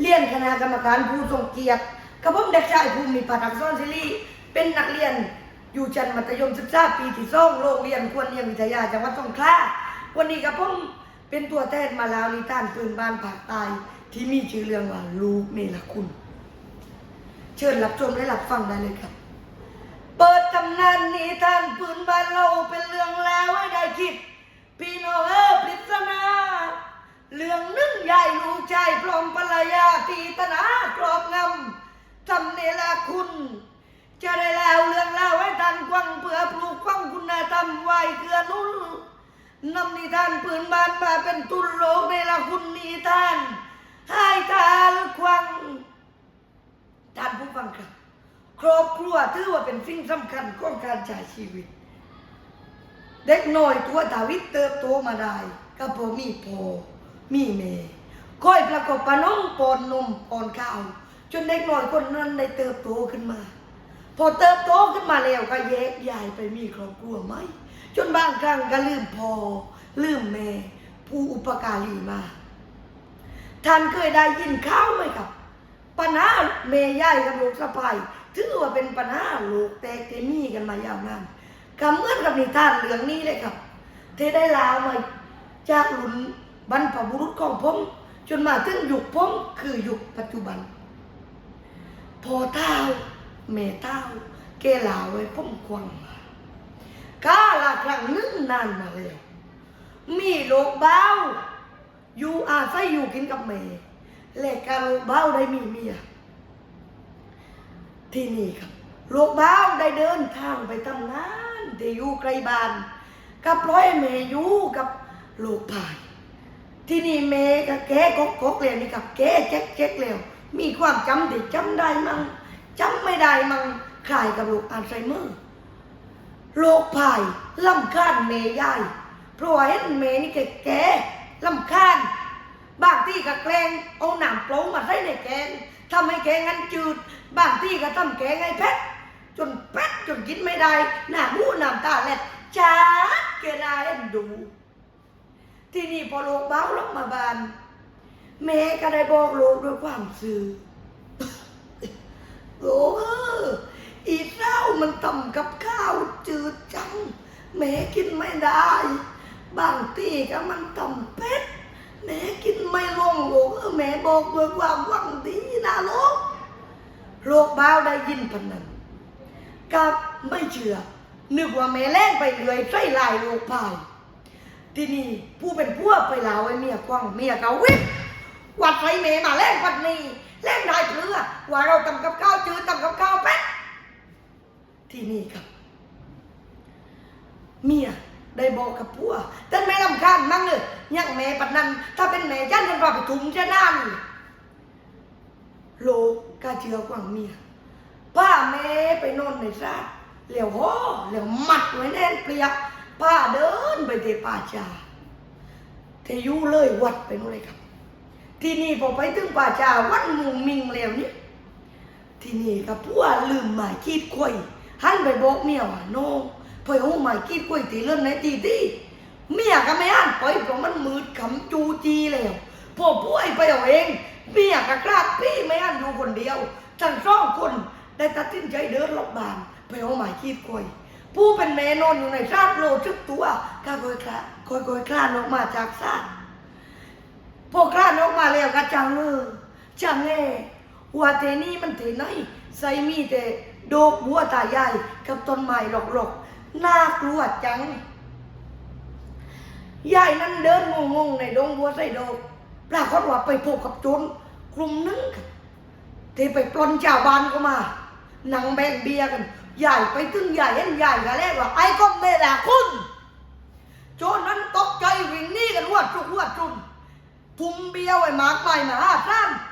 เรียนคณะกรรมการผู้ทรงเกียรติกระผมเด็กชายภูมิปัตอักษรศิริเป็นนักเรียนอยู่ชั้นมัธยมศึกษาปีที่สองโรงเรียนควรเรียนวิทยาจังหวัดสงขลาวันนี้กระผมเป็นตัวแทนมาลาวนิทานพื้นบ้านภาคใต้ที่มีชื่อเรื่องว่าลูกเนรคุณ เชิญรับชมและรับฟังได้เลยครับ เปิดตำนานนิทานปืนบ้านเราเป็นเรื่องแล้วให้ได้คิด พี่น้องเออปริศนา เรื่องนึ่งใหญ่ลูกชายพร้อมภรรยาตีตนากรอบงำทำเนรคุณ จะได้แล้วเรื่องเล่าให้ทันกวังเพื่อปลูกฝังคุณธรรมไว้ เกือนุ่นนำนิทานปืนบ้านมาเป็นตุนโลกเนรคุณนิทานให้ทานควังท่านผู้ฟังครับ ครอบครัวถือว่าเป็นสิ่งสำคัญของการใช้ชีวิต เด็กน้อยตัวดาวิดเติบโตมาได้ก็พราะมีพ่อมีแม่คอยประกอบปะน้องปอนนมปอนข้าวจนเด็กน้อยคนนั้นได้เติบโตขึ้นมา พอเติบโตขึ้นมาแล้วก็แยกย้ายไปมีครอบครัวไหม จนบางครั้งก็ลืมพ่อลืมแม่ ผู้อุปการีมา ท่านเคยได้ยินข่าวไหมครับ ปัญหาเมย์ย่ายกับลูกสะใภ้ถือว่าเป็นปัญหาลูกแตกเตมีกันมายาวนานก็เหมือนกับนิทานเรื่องนี้เลยครับเทได้ลาวมาจากหลุนบรรพบุรุษของผมจนมาถึงยุคผมคือยุคปัจจุบัน พอเท้าแม่เท้าเกลาไว้ผมควังมา กาละครั้งนึงนานมาแล้วมีโลกเบ้า อยู่อาศัยอยู่กินกับแม่และการโลกเบ้าได้มีเมียที่นี่ครับโลกเบ้าได้เดินทางไปทำงานที่อยู่ไกลบ้านกับร้อยแม่อยู่กับโลกภายที่นี่แม่ก็แก่กกกแล้วนี่กับแก่แจ๊กแจ๊กแล้วมีความจำที่จำได้มั่งจำไม่ได้มั่งคลายกับโรคอัลไซเมอร์ โรคภายลำคาญเมย์ยายเพราะว่าเห็นเมย์นี่แก่แก่ลำคาญบางที่ก็แกล้งเอาหนามโปร่งมาใส่ในแกงทำให้แกงงั้นจืด บางที่ก็ทำแกงให้เผ็ดจนเผ็ดจนกินไม่ได้หน้าหูหน้ำตาแหลดจ้าเกน่าเอ็นดู ที่นี่พอโลกเบ้าลงมาบานแม่ก็ได้บอกโลกด้วยความซื่อโลก มันทำกับข้าวจืดจังแม่กินไม่ได้ บางทีก็มันทำเป็ดแม่กินไม่ลงโลกเออแม่บอกด้วยความหวังดีนะโลกโลกเบ้าได้ยินพันนันกับไม่เชื่อ นึกว่าแม่แล่งไปเรื่อยใส่ลายโลกพายทีนี่ผู้เป็นพวกไปลาวไอ้เมียกว้างเมียเกาวิบวัดไฟเมมาแล่งวัดนี้แล่งได้เพื่อว่าเราทำกับข้าวจืดทำกับข้าวเป็ด ที่นี่ครับ เมียได้บอกกับผัวแต่แม่ลำคาญมั่งเลยยังแม่ปัดนั้น ถ้าเป็นแม่ยันกันว่าไปถุงจะนั่นโลกกาเชื่อกว่างเมียป้าแม่ไปนอนในซาดเหลียวห่อเหลียวมัดไว้แน่นเปรียกป้าเดินไปเทป่าจาเทยุเลยวัดไปนู่นเลยครับ ที่นี่พอไปถึงป่าจาวัดมุงมิงแล้วนี่ที่นี่กับผัวลืมหมายคีดควย หันไปบอกเมียว่าน้องพอยหูหมายคีดควยตีเลื่อนไหนตีตีเมียก็ไม่อ่านไปเพราะมันมืดขำจูจีแล้วพอป่วยไปเอาเองเมียก็กล้าพี่ไม่อ่านอยู่คนเดียวทั้งสองคนได้ตัดสินใจเดินลบบานไปเอาหมายคีดควยผู้เป็นแม่นอนอยู่ในซากโลทึกตัวก็ค่อยคลาค่อยๆคลานออกมาจากซากพวกข้านออกมาแล้วก็จังเออจังแน่ว่าเทนี่มันเทไหนใส่มีแต่โดกบัวตาใหญ่กับต้นไม้หลอกๆน่ากลัวจังยายนั้นเดินงงๆในดงบัวใส่ดอกปรากฏว่าไปพบกับโจรกลุ่มหนึงครับที่ไปปล้นชาวบ้านก็มานังแบ่งเบียกันใหญ่ไปถึงใหญ่เห็นใหญ่ก็เรียกว่าไอ้ก็เมล่ะคุณโจรนั้นตกใจวิ่งหนีกันวัดจุกวัดจุนทุ่มเบียร์ไว้มากมายมหาศาลใหญ่เก็บเบียร์เดินรถบานไปถึงบ้านหลวงอาหมายคิดไว้พบแล้วหันกับพบแม่โอ้หันแม่มาเพื่อนในมือเออก็ไปกับในตาห็นแม่ตื้อตื้อเบียร์มาจาก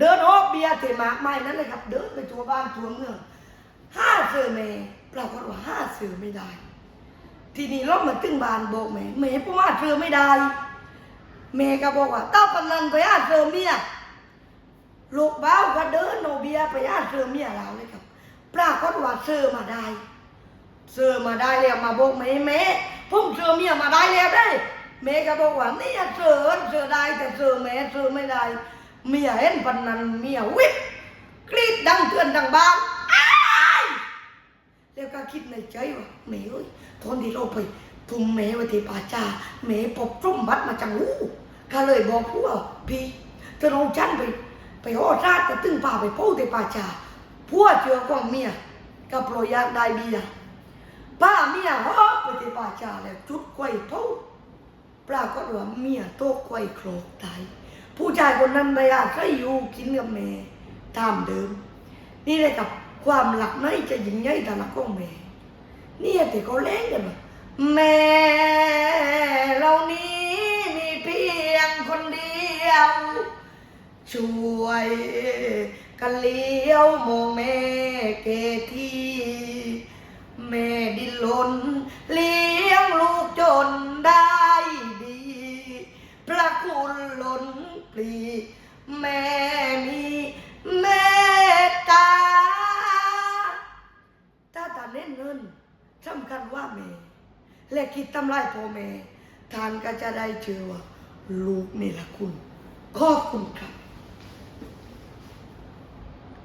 เดินออกเบียร์เทมากไม้นั่นเลยครับ เดินไปทั่วบ้านทั่วเมืองห้าเสือเมย์ปรากฏว่าห้าเสือไม่ได้ ทีนี้เรามาตึ้งบานบอกแม่แม่ผมว่าเสือไม่ได้แม่ก็บอกว่าต้าปนันไปหาเสือเมียลูกบ้าวก็เดินโนเบียไปหาเสือเมียเราเลยครับ ปรากฏว่าเสือมาได้เสือมาได้แล้วมาบอกแม่แม่ผมเสือเมียมาได้แล้วได้แม่ก็บอกว่านี่เสือเสือได้แต่เสือแม่เสือไม่ได้ เมียเห็นปนนันเมียวิบกรีดดังเตือนดังบ้านอ้ายแล้วก็คิดในใจว่าแม่เอ้ยทนที่เราไปทุ่มแม่ไว้ที่ป่าจ้าแม่ปกจุ่มบัดมาจังหูก็เลยบอกพวกพี่เธอลองฉันไป ไปห่อราดกระตึงป่าไปโป้ที่ป่าจ้าพวกเจอของเมียก็โปรยยากได้เบียร์ป้าเมียฮอไปที่ป่าจ้าแล้วจุดไฟเผาปรากฏว่าเมียโตกไว้โครกตาย ผู้ชายคนนั้นไม่อาจจะอยู่กินกับแม่ตามเดิม นี่เลยกับความหลักในจะยิ่งใหญ่แต่ละของแม่นี่แต่เขาเล่นกันว่าแม่เรานี้มีเพียงคนเดียว ช่วยกันเลี้ยวมองแม่เกทีแม่ดิ้นรนเลี้ย เน้นเงินสำคัญว่าแม่และคิดทำลายพ่อแม่ทานก็จะได้เจอว่าลูกนี่แหละคุณขอบคุณครับ